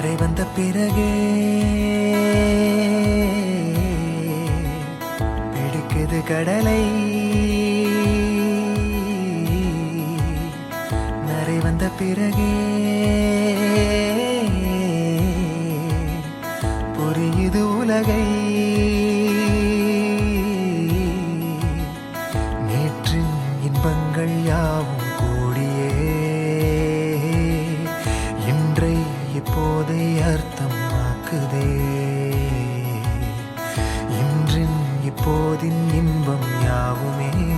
கரை வந்த பிறகே பிடிக்குது கடலை. நரை வந்த பிறகே புரியுது உலகை. நேற்று இன்பங்கள் யாவும் இப்போதை அர்த்தமாக்குதே. இன்றின் இப்போதின் இன்பம் யாவுமே.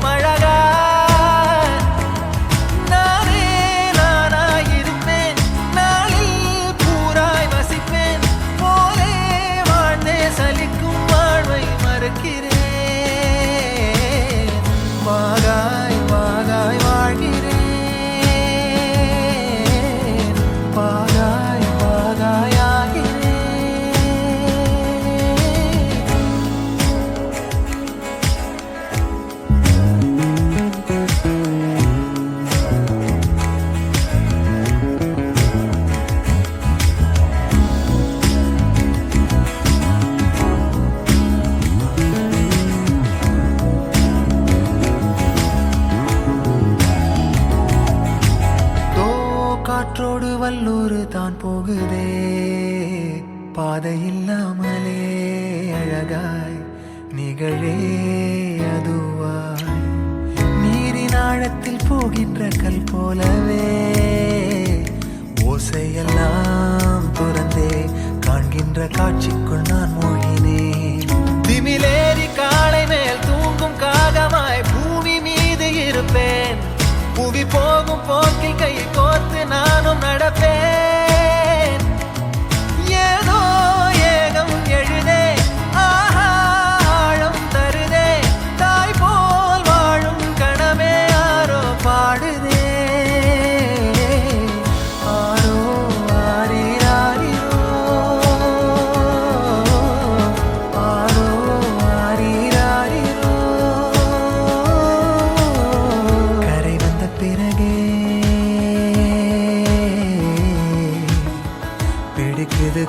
வல்லூர் தான் போகுதே. பாதை இல்லாமலே அழகாய் நிகழே அதுவாய். நீரின் ஆழத்தில் போகின்ற கல் போலவே ஓசையெல்லாம் துறந்தே. காண்கின்ற காட்சிக்குள் நான் மொழி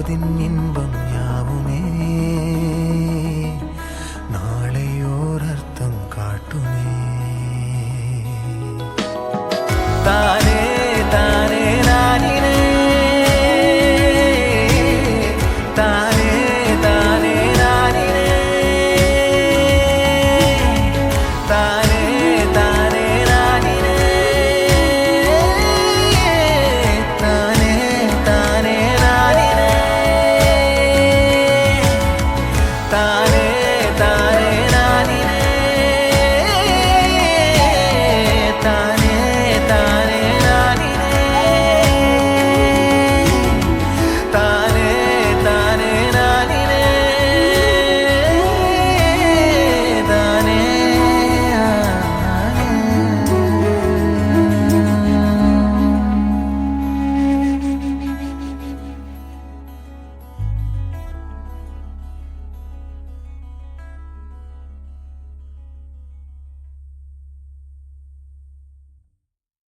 இன்றின் இப்போதின் இன்பம். யாவுமே